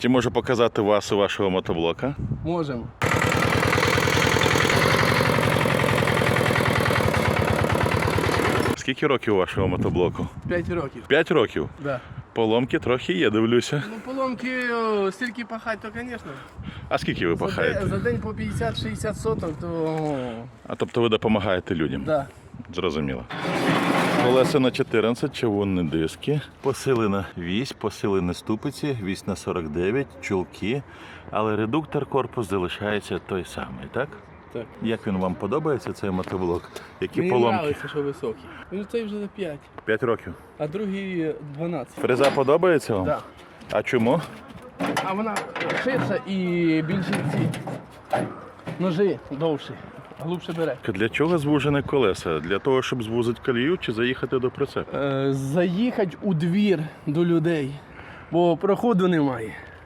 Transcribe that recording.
Чи можу показати вас у вашого мотоблока? Можемо. Скільки років у вашого мотоблоку? 5 років. П'ять років. Да. Поломки трохи є, дивлюся. Ну, поломки о, стільки пахать, то, звісно. А скільки ви За, пахаєте? день- за день по 50-60 соток, то А тобто ви допомагаєте людям? да. Зрозуміло. Колеса на 14, човунні диски, посилена вісь, посилені ступиці, вісь на 49, чулки, але редуктор корпус залишається той самий, так? Так. Як він вам подобається, цей мотоблок? Які Мені поломки? подобається, що високий. Він цей вже за 5, 5 років. а другий 12. Фреза подобається вам? Да. А чому? А вона ширша і більші ці ножи довші, глубше бере. Для чого звужене колеса? Для того, щоб звузити колію чи заїхати до прицепу? Е, заїхати у двір до людей, бо проходу немає.